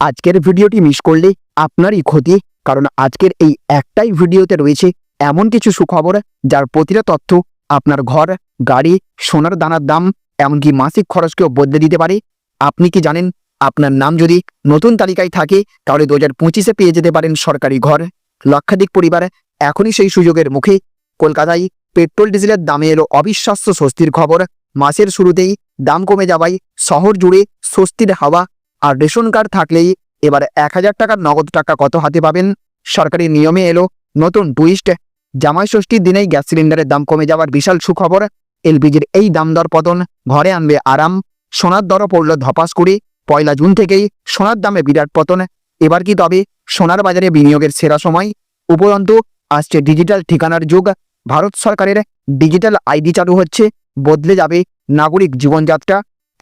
আজকের ভিডিওটি মিস করলে আপনারই ক্ষতি, কারণ আজকের এই একটাই ভিডিওতে রয়েছে এমন কিছু সুখবর যার প্রতিটা তথ্য আপনার ঘর, গাড়ি, সোনার দানার দাম, এমনকি মাসিক খরচকেও বদলে দিতে পারে। আপনি কি জানেন, আপনার নাম যদি নতুন তালিকায় থাকে, তাহলে দু হাজার পঁচিশে পেয়ে যেতে পারেন সরকারি ঘর। লক্ষাধিক পরিবার এখনই সেই সুযোগের মুখে। কলকাতায় পেট্রোল ডিজেলের দামে এলো অবিশ্বাস্য স্বস্তির খবর। মাসের শুরুতেই দাম কমে যাওয়ায় শহর জুড়ে স্বস্তির হাওয়া আর রেশন কার্ড থাকলেই এবার এক হাজার টাকার নগদ টাকা কত হাতে পাবেন? সরকারি নিয়মে এলো নতুন টুইস্ট জামাই ষষ্ঠীর দিনেই গ্যাস সিলিন্ডারের দাম কমে যাওয়ার বিশাল সুখবর। এলপিজির এই দাম দর পতন ঘরে আনবে আরাম। সোনার দরও পড়ল ধপাস করে। পয়লা জুন থেকেই সোনার দামে বিরাট পতন। এবার কি তবে সোনার বাজারে বিনিয়োগের সেরা সময়? উপরন্তু, আসছে ডিজিটাল ঠিকানার যুগ। ভারত সরকারের ডিজিটাল আইডি চালু হচ্ছে। বদলে যাবে নাগরিক জীবনযাত্রা।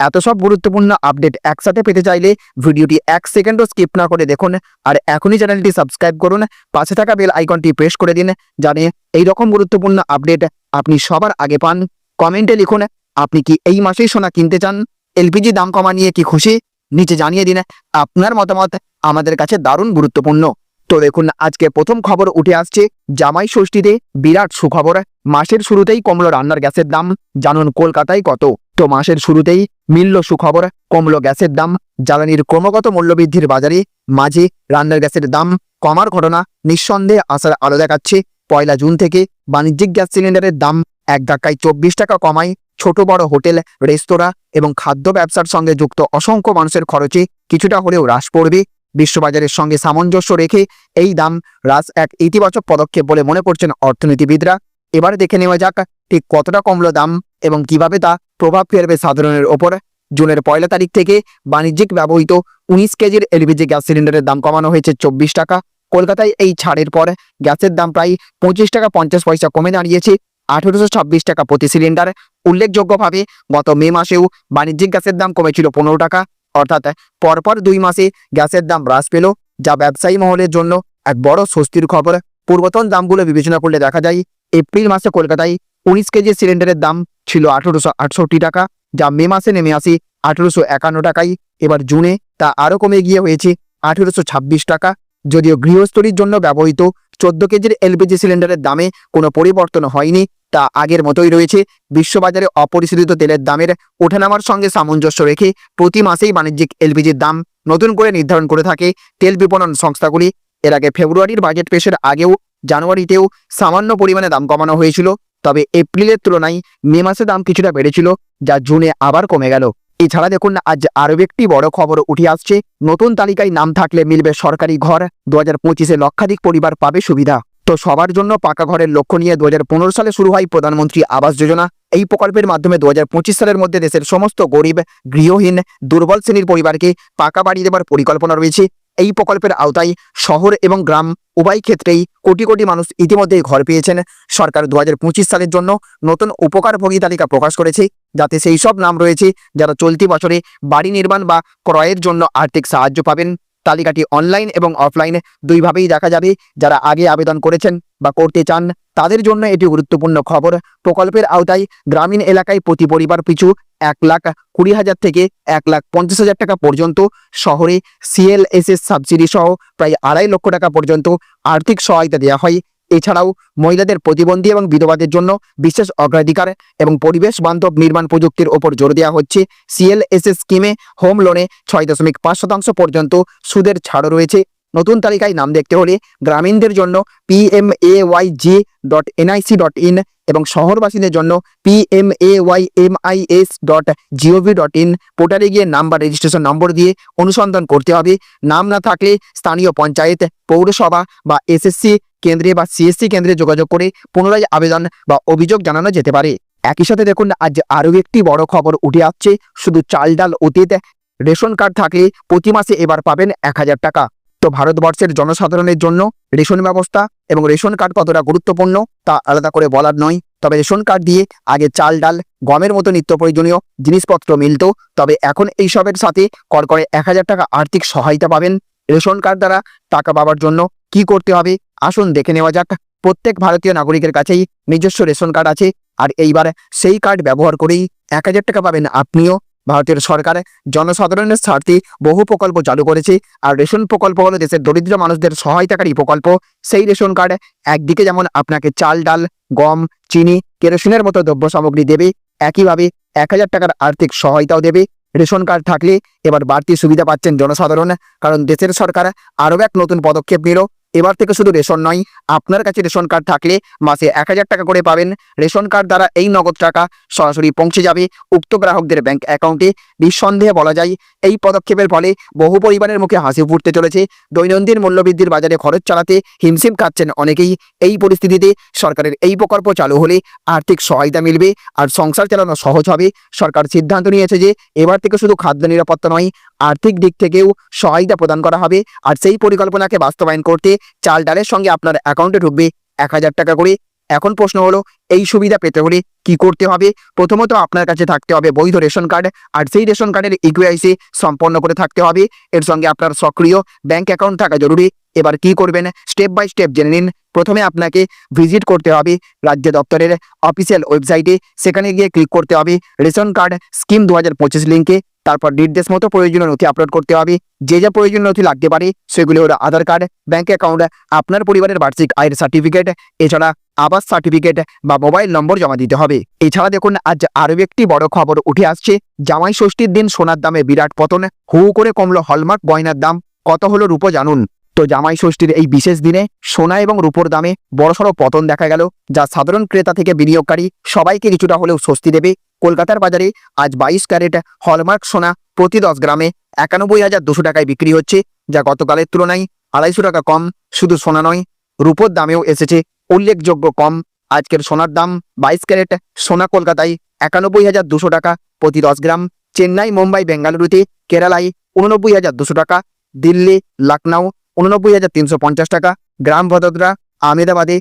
এত সব গুরুত্বপূর্ণ আপডেট একসাথে পেতে চাইলে ভিডিওটি এক সেকেন্ডও স্কিপ না করে দেখুন আর এখনই চ্যানেলটি সাবস্ক্রাইব করুন। পাশে থাকা বেল আইকনটি প্রেস করে দিন জানে এই রকম গুরুত্বপূর্ণ আপডেট আপনি সবার আগে পান। কমেন্টে লিখুন, আপনি কি এই মাসেই সোনা কিনতে চান? এলপিজি দাম কমা নিয়ে কি খুশি? নিচে জানিয়ে দিন, আপনার মতামত আমাদের কাছে দারুণ গুরুত্বপূর্ণ। তো দেখুন, আজকে প্রথম খবর উঠে আসছে জামাই ষষ্ঠীতে বিরাট সুখবর। মাসের শুরুতেই কমলো রান্নার গ্যাসের দাম। জানুন কলকাতায় কত? তো মাসের শুরুতেই মিলল সুখবর, কমল গ্যাসের দাম, জ্বালানির ক্রমাগত মূল্যবৃদ্ধির বাজারে মাঝে রান্নার গ্যাসের দাম কমার ঘটনা নিঃসন্দেহে আসার আলো দেখাচ্ছে। পয়লা জুন থেকে বাণিজ্যিক গ্যাস সিলিন্ডারের দাম এক ধাক্কায় চব্বিশ টাকা কমায়। ছোট, বড় হোটেল, রেস্তোরাঁ এবং খাদ্য ব্যবসার সঙ্গে যুক্ত অসংখ্য মানুষের খরচে কিছুটা হলেও হ্রাস পড়বে। বিশ্ববাজারের সঙ্গে সামঞ্জস্য রেখে এই দাম হ্রাস এক ইতিবাচক পদক্ষেপ বলে মনে করছেন অর্থনীতিবিদরা। এবারে দেখে নেওয়া যাক ঠিক কতটা কমলো দাম এবং কীভাবে তা প্রভাব ফেলবে সাধারণের ওপর। জুনের পয়লা তারিখ থেকে বাণিজ্যিক ব্যবহৃত উনিশ কেজির এলপিজি গ্যাস সিলিন্ডারের দাম কমানো হয়েছে চব্বিশ টাকা। কলকাতায় এই ছাড়ের পর গ্যাসের দাম প্রায় পঁচিশ টাকা পঞ্চাশ পয়সা কমে দাঁড়িয়েছে। আঠেরোশো ছাব্বিশ টাকা প্রতি সিলিন্ডার। উল্লেখযোগ্যভাবে গত মে মাসেও বাণিজ্যিক গ্যাসের দাম কমেছিল পনেরো টাকা। অর্থাৎ পরপর দুই মাসে গ্যাসের দাম হ্রাস পেল, যা ব্যবসায়ী মহলের জন্য এক বড় স্বস্তির খবর। পূর্বতন দামগুলো বিবেচনা করলে দেখা যায়, এপ্রিল মাসে কলকাতায় উনিশ কেজি সিলিন্ডারের দাম ছিল আঠেরোশো আটষট্টি টাকা, যা মে মাসে নেমে আসে আঠেরোশো একান্ন টাকায়। এবার জুনে তা আরও কমে গিয়ে হয়েছে আঠেরোশো ছাব্বিশ টাকা। যদিও গৃহস্থলীর জন্য ব্যবহৃত চোদ্দ কেজির এলপিজি সিলিন্ডারের দামে কোনো পরিবর্তন হয়নি, তা আগের মতোই রয়েছে। বিশ্ববাজারে অপরিশোধিত তেলের দামের ওঠানামার সঙ্গে সামঞ্জস্য রেখে প্রতি মাসেই বাণিজ্যিক এলপিজির দাম নতুন করে নির্ধারণ করে থাকে তেল বিপণন সংস্থাগুলি। এর আগে ফেব্রুয়ারির বাজেট পেশের আগেও জানুয়ারিতেও সামান্য পরিমাণে দাম কমানো হয়েছিল। তবে এপ্রিলের তুলনায় মে মাসে দাম কিছুটা বেড়েছিল, যা জুনে আবার কমে গেল। এছাড়া দেখুন আজ আরও একটি বড় খবর উঠে আসছে। নতুন তালিকায় নাম থাকলে মিলবে সরকারি ঘর দু হাজার পঁচিশে লক্ষাধিক পরিবার পাবে সুবিধা। তো সবার জন্য পাকা ঘরের লক্ষ্য নিয়ে দু হাজার পনেরো সালে শুরু হয় প্রধানমন্ত্রী আবাস যোজনা। এই প্রকল্পের মাধ্যমে দু হাজার পঁচিশ সালের মধ্যে দেশের সমস্ত গরিব, গৃহহীন, দুর্বল শ্রেণির পরিবারকে পাকা বাড়ি দেবার পরিকল্পনা রয়েছে। এই প্রকল্পের আওতায় শহর এবং গ্রাম উভয় ক্ষেত্রেই কোটি কোটি মানুষ ইতিমধ্যেই ঘর পেয়েছেন। সরকার দু হাজার পঁচিশ সালের জন্য নতুন উপকারভোগী তালিকা প্রকাশ করেছে, যাতে সেই সব নাম রয়েছে যারা চলতি বছরে বাড়ি নির্মাণ বা ক্রয়ের জন্য আর্থিক সাহায্য পাবেন। তালিকাটি অনলাইন এবং অফলাইনে দুইভাবেই দেখা যাবে। যারা আগে আবেদন করেছেন বা করতে চান, তাদের জন্য এটি গুরুত্বপূর্ণ খবর। প্রকল্পের আওতায় গ্রামীণ এলাকায় প্রতি পরিবার পিছু এক লাখ কুড়ি হাজার থেকে এক লাখ পঞ্চাশ হাজার টাকা পর্যন্ত, শহরে সিএলএসএস সাবসিডি সহ প্রায় আড়াই লক্ষ টাকা পর্যন্ত আর্থিক সহায়তা দেওয়া হয়। এছাড়াও মহিলাদের প্রতিবন্ধী এবং বিধবাদের জন্য বিশেষ অগ্রাধিকার এবং পরিবেশ বান্ধব নির্মাণ প্রযুক্তির ওপর জোর দেওয়া হচ্ছে। সিএলএসএস স্কিমে হোম লোনে ছয় দশমিক পাঁচ শতাংশ পর্যন্ত সুদের ছাড়ও রয়েছে। নতুন তালিকায় নাম দেখতে হলে গ্রামীণদের জন্য PMAYG dot NIC dot in এবং শহরবাসীদের জন্য PMAYMIS dot gov dot in পোর্টালে গিয়ে নাম বা রেজিস্ট্রেশন নম্বর দিয়ে অনুসন্ধান করতে হবে। নাম না থাকলে স্থানীয় পঞ্চায়েত, পৌরসভা বা এসএসসি কেন্দ্রে বা সিএসসি কেন্দ্রে যোগাযোগ করে পুনরায় আবেদন বা অভিযোগ জানানো যেতে পারে। একই সাথে দেখুন, আজ আরও একটি বড় খবর উঠে আসছে। শুধু চাল ডাল অতীত, রেশন কার্ড থাকলে প্রতি মাসে এবার পাবেন এক হাজার টাকা। তো ভারতবর্ষের জনসাধারণের জন্য রেশন ব্যবস্থা এবং রেশন কার্ড কতটা গুরুত্বপূর্ণ তা আলাদা করে বলার নয়। তবে রেশন কার্ড দিয়ে আগে চাল, ডাল, গমের মতো নিত্য প্রয়োজনীয় জিনিসপত্র মিলত। তবে এখন এইসবের সাথে কর করে এক হাজার টাকা আর্থিক সহায়তা পাবেন। রেশন কার্ড দ্বারা টাকা পাওয়ার জন্য কি করতে হবে? আসুন দেখে নেওয়া যাক। প্রত্যেক ভারতীয় নাগরিকের কাছেই নিজস্ব রেশন কার্ড আছে। আর এইবার সেই কার্ড ব্যবহার করেই এক হাজার টাকা পাবেন আপনিও। ভারতের সরকার জনসাধারণের স্বার্থে বহু প্রকল্প চালু করেছে আর রেশন প্রকল্প হলো দেশের দরিদ্র মানুষদের সহায়তাকারী প্রকল্প, সেই রেশন কার্ড একদিকে যেমন আপনাকে চাল, ডাল, গম, চিনি, কেরোসিনের মতো দ্রব্য সামগ্রী দেবে, একইভাবে এক হাজার টাকার আর্থিক সহায়তাও দেবে। রেশন কার্ড থাকলে এবার বাড়তি সুবিধা পাচ্ছেন জনসাধারণ, কারণ দেশের সরকার আরও এক নতুন পদক্ষেপ নিল। এবার থেকে শুধু রেশন নয়, আপনার কাছে রেশন কার্ড থাকলে মাসে এক হাজার টাকা করে পাবেন। রেশন কার্ড দ্বারা এই নগদ টাকা সরাসরি পৌঁছে যাবে উক্ত গ্রাহকদের ব্যাংক অ্যাকাউন্টে। নিঃসন্দেহে বলা যায়, এই পদক্ষেপের ফলে বহু পরিবারের মুখে হাসি ফুটতে চলেছে। দৈনন্দিন মূল্যবৃদ্ধির বাজারে খরচ চালাতে হিমশিম খাচ্ছেন অনেকেই। এই পরিস্থিতিতে সরকারের এই প্রকল্প চালু হলে আর্থিক সহায়তা মিলবে আর সংসার চালানো সহজ হবে। সরকার সিদ্ধান্ত নিয়েছে যে এবার থেকে শুধু খাদ্য নিরাপত্তা নয়, আর্থিক দিক থেকেও সহায়তা প্রদান করা হবে। আর সেই পরিকল্পনাকে বাস্তবায়ন করতে চাল ডালের সঙ্গে আপনার অ্যাকাউন্টে ঢুকবে এক হাজার টাকা করে। এখন প্রশ্ন হলো, এই সুবিধা পেতে হলে কি করতে হবে? প্রথমত আপনার কাছে থাকতে হবে বৈধ রেশন কার্ড আর সেই রেশন কার্ডের ইকুআইসি সম্পন্ন করে থাকতে হবে। এর সঙ্গে আপনার সক্রিয় ব্যাংক অ্যাকাউন্ট থাকা জরুরি। এবার কি করবেন? স্টেপ বাই স্টেপ জেনে নিন। প্রথমে আপনাকে ভিজিট করতে হবে রাজ্য দপ্তরের অফিসিয়াল ওয়েবসাইটে সেখানে গিয়ে ক্লিক করতে হবে রেশন কার্ড স্কিম দু হাজার পঁচিশ লিঙ্কে তারপর নির্দেশ মতো প্রয়োজনীয় নথি আপলোড করতে হবে। যে যা প্রয়োজনীয় নথি লাগতে পারে, সেগুলি হলো আধার কার্ড ব্যাঙ্ক অ্যাকাউন্ট আপনার পরিবারের বার্ষিক আয়ের সার্টিফিকেট এছাড়া আবাস সার্টিফিকেট বা মোবাইল নম্বর জমা দিতে হবে। এছাড়া দেখুন, আজ আরও একটি বড় খবর উঠে আসছে। জামাই ষষ্ঠীর দিন সোনার দামে বিরাট পতন। হু করে কমলো হলমার্ক গয়নার দাম। কত হলো রূপো জানুন। তো জামাই ষষ্ঠীর এই বিশেষ দিনে সোনা এবং রূপোর দামে বড়সড় পতন দেখা গেল, যা সাধারণ ক্রেতা থেকে বিনিয়োগকারী সবাইকে কিছুটা হলেও স্বস্তি দেবে। কলকাতার বাজারে আজ বাইশ ক্যারেট হলমার্ক সোনা প্রতি দশ গ্রামে একানব্বই হাজার দুশো টাকায় বিক্রি হচ্ছে, যা গতকালের তুলনায় আড়াইশো টাকা কম। শুধু সোনা নয়, রূপোর দামেও এসেছে উল্লেখযোগ্য কম। আজকের সোনার দাম বাইশ ক্যারেট সোনা কলকাতায় একানব্বই হাজার দুশো টাকা প্রতি দশ গ্রাম। চেন্নাই, মুম্বাই, বেঙ্গালুরুতে কেরালায় উননব্বই হাজার দুশো টাকা, দিল্লি লখনৌ উননব্বই হাজার তিনশো পঞ্চাশ টাকা। গ্রাম ভদোদরা, আহমেদাবাদে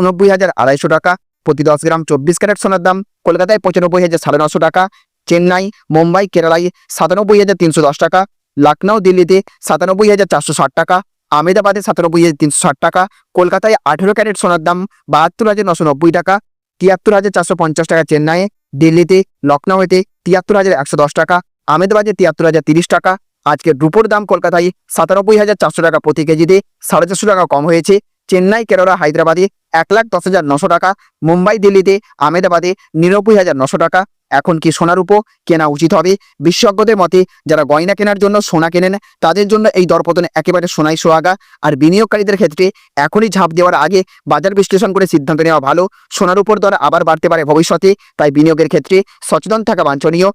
উনব্বই হাজার আড়াইশো টাকা। প্রতি দশ গ্রাম চব্বিশ ক্যারেট সোনার দাম। কলকাতায় পঁচানব্বই হাজার সাড়ে নশো টাকা। চেন্নাই, মুম্বাই, কেরালায় সাতানব্বই হাজার তিনশো দশ টাকা। লখনৌ দিল্লিতে সাতানব্বই হাজার চারশো ষাট টাকা। আহমেদাবাদে সাতানব্বই হাজার তিনশো ষাট টাকা। কলকাতায় আঠেরো ক্যারেট সোনার দাম বাহাত্তর হাজার নশো নব্বই টাকা। তিয়াত্তর হাজার চারশো পঞ্চাশ টাকা চেন্নাইয়ে, দিল্লিতে লখনৌতে তিয়াত্তর হাজার একশো দশ টাকা। আহমেদাবাদে তিয়াত্তর হাজার তিরিশ টাকা। আজকে রুপোর দাম কলকাতায় সাতানব্বই হাজার চারশো টাকা প্রতি কেজিতে সাড়ে চারশো টাকা কম হয়েছে। চেন্নাই, কেরালা, হায়দ্রাবাদে এক লাখ দশ হাজার নশো টাকা, মুম্বাই, দিল্লিতে আহমেদাবাদে নিরানব্বই হাজার নশো টাকা। এখন কি সোনার উপো কেনা উচিত হবে? বিশেষজ্ঞদের মতে, যারা গয়না কেনার জন্য সোনা কেনেন, তাদের জন্য এই দরপতন একেবারে সোনাই সোহাগা। আর বিনিয়োগকারীদের ক্ষেত্রে এখনই ঝাঁপ দেওয়ার আগে বাজার বিশ্লেষণ করে সিদ্ধান্ত নেওয়া ভালো। সোনার উপর দর আবার বাড়তে পারে ভবিষ্যতে, তাই বিনিয়োগের ক্ষেত্রে সচেতন থাকা বাঞ্ছনীয়।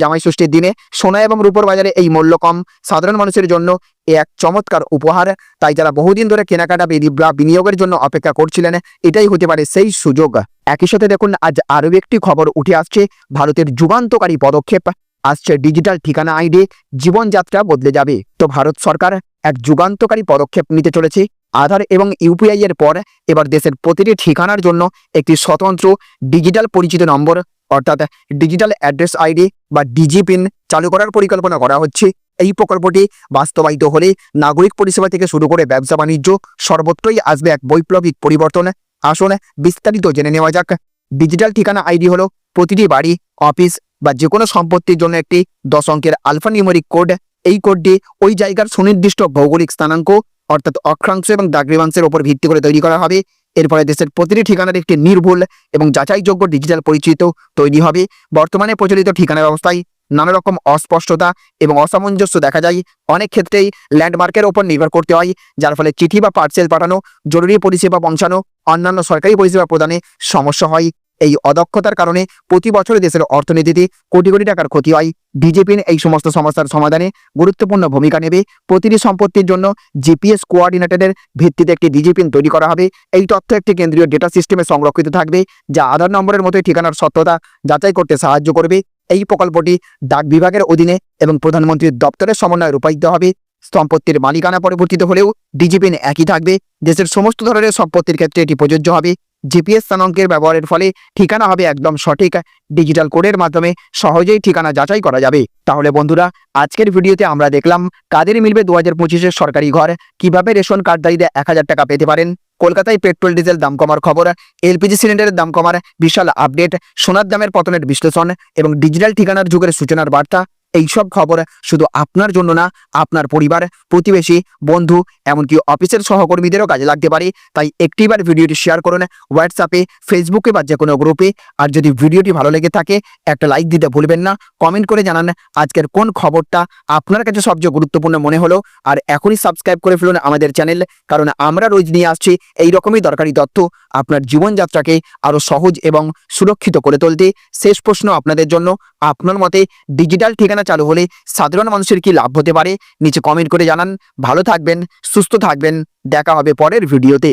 জামাই ষষ্ঠীর দিনে সোনা এবং রূপোর বাজারে এই মূল্য কম। সাধারণ মানুষের জন্য এ এক চমৎকার উপহার। তাই যারা বহুদিন ধরে কেনাকাটা বা বিনিয়োগের জন্য অপেক্ষা করছিলেন, এটাই হতে পারে সেই সুযোগ। একই সাথে দেখুন, আজ আরও একটি খবর উঠে আসছে। ভারতের যুগান্তকারী পদক্ষেপ। আসছে ডিজিটাল ঠিকানা আইডি। জীবনযাত্রা বদলে যাবে। তো ভারত সরকার এক যুগান্তকারী পদক্ষেপ নিতে চলেছে। আধার এবং ইউপিআই এর পর এবার দেশের প্রতিটি ঠিকানার জন্য একটি স্বতন্ত্র, ডিজিটাল পরিচিত নম্বর অর্থাৎ ডিজিটাল অ্যাড্রেস আইডি বা ডিজি পিন চালু করার পরিকল্পনা করা হচ্ছে। এই প্রকল্পটি বাস্তবায়িত হলে নাগরিক পরিষেবা থেকে শুরু করে ব্যবসা বাণিজ্য সর্বত্রই আসবে এক বৈপ্লবিক পরিবর্তন। আসুন বিস্তারিত জেনে নেওয়া যাক। ডিজিটাল ঠিকানা আইডি হলো প্রতিটি বাড়ি, অফিস বা যে কোনো সম্পত্তির জন্য একটি দশ অঙ্কের আলফা নিউমেরিক কোড এই কোডটি ওই জায়গার সুনির্দিষ্ট ভৌগোলিক স্থানাঙ্ক অর্থাৎ অক্ষাংশ এবং দাগ্রিমাংশের উপর ভিত্তি করে তৈরি করা হবে। এর ফলে দেশের প্রতিটি ঠিকানার একটি নির্ভুল এবং যাচাইযোগ্য ডিজিটাল পরিচিত তৈরি হবে। বর্তমানে প্রচলিত ঠিকানা ব্যবস্থায় নানা রকম অস্পষ্টতা এবং অসামঞ্জস্য দেখা যায়। অনেক ক্ষেত্রেই ল্যান্ডমার্কের ওপর নির্ভর করতে হয়, যার ফলে চিঠি বা পার্সেল পাঠানো, জরুরি পরিষেবা পৌঁছানো, অন্যান্য সরকারি পরিষেবা প্রদানে সমস্যা হয়। এই অদক্ষতার কারণে প্রতি বছর দেশের অর্থনীতিতে কোটি কোটি টাকার ক্ষতি হয়। ডিজিপিন এই সমস্ত সমস্যার সমাধানে গুরুত্বপূর্ণ ভূমিকা নেবে প্রতিটি সম্পত্তির জন্য জিপিএস কোঅর্ডিনেটরের ভিত্তিতে একটি ডিজিপিন তৈরি করা হবে। এই তথ্য একটি কেন্দ্রীয় ডেটা সিস্টেমে সংরক্ষিত থাকবে, যা আধার নম্বরের মতোই ঠিকানার সত্যতা যাচাই করতে সাহায্য করবে। এই প্রকল্পটি ডাক বিভাগের অধীনে এবং প্রধানমন্ত্রীর দপ্তরের সমন্বয়ে রূপায়িত হবে। সম্পত্তির মালিকানা পরিবর্তিত হলেও ডিজিপিন একই থাকবে। দেশের সমস্ত ধরনের সম্পত্তির ক্ষেত্রে এটি প্রযোজ্য হবে। জিপিএস স্থানাঙ্কের ব্যবহারের ফলে ঠিকানা হবে একদম সঠিক। ডিজিটাল কোডের মাধ্যমে সহজেই ঠিকানা যাচাই করা যাবে। তাহলে বন্ধুরা, আজকের ভিডিওতে আমরা দেখলাম কাদের মিলবে দু হাজার পঁচিশের সরকারি ঘর? কীভাবে রেশন কার্ডধারীরা এক হাজার টাকা পেতে পারেন? কলকাতায় পেট্রোল, ডিজেল দাম কমার খবর, এলপিজি সিলিন্ডারের দাম কমার বিশাল আপডেট, সোনার দামের পতনের বিশ্লেষণ এবং ডিজিটাল ঠিকানার যুগের সূচনার বার্তা। এইসব খবর শুধু আপনার জন্য না, আপনার পরিবার, প্রতিবেশী, বন্ধু, এমনকি অফিসের সহকর্মীদেরও কাজে লাগতে পারে। তাই একটিবার ভিডিওটি শেয়ার করুন হোয়াটসঅ্যাপে ফেসবুকে বা যে কোনো গ্রুপে আর যদি ভিডিওটি ভালো লেগে থাকে, একটা লাইক দিতে ভুলবেন না। কমেন্ট করে জানান আজকের কোন খবরটা আপনার কাছে সবচেয়ে গুরুত্বপূর্ণ মনে হলো। আর এখনই সাবস্ক্রাইব করে ফেলুন আমাদের চ্যানেল কারণ আমরা রোজ নিয়ে আসছি এই রকমই দরকারি তথ্য আপনার জীবনযাত্রাকে আরও সহজ এবং সুরক্ষিত করে তুলতে। শেষ প্রশ্ন আপনাদের জন্য। আপনার মতে ডিজিটাল ঠিকানা চালু হলে সাধারণ মানুষের কি লাভ হতে পারে? নিচে কমেন্ট করে জানান। ভালো থাকবেন, সুস্থ থাকবেন। দেখা হবে পরের ভিডিওতে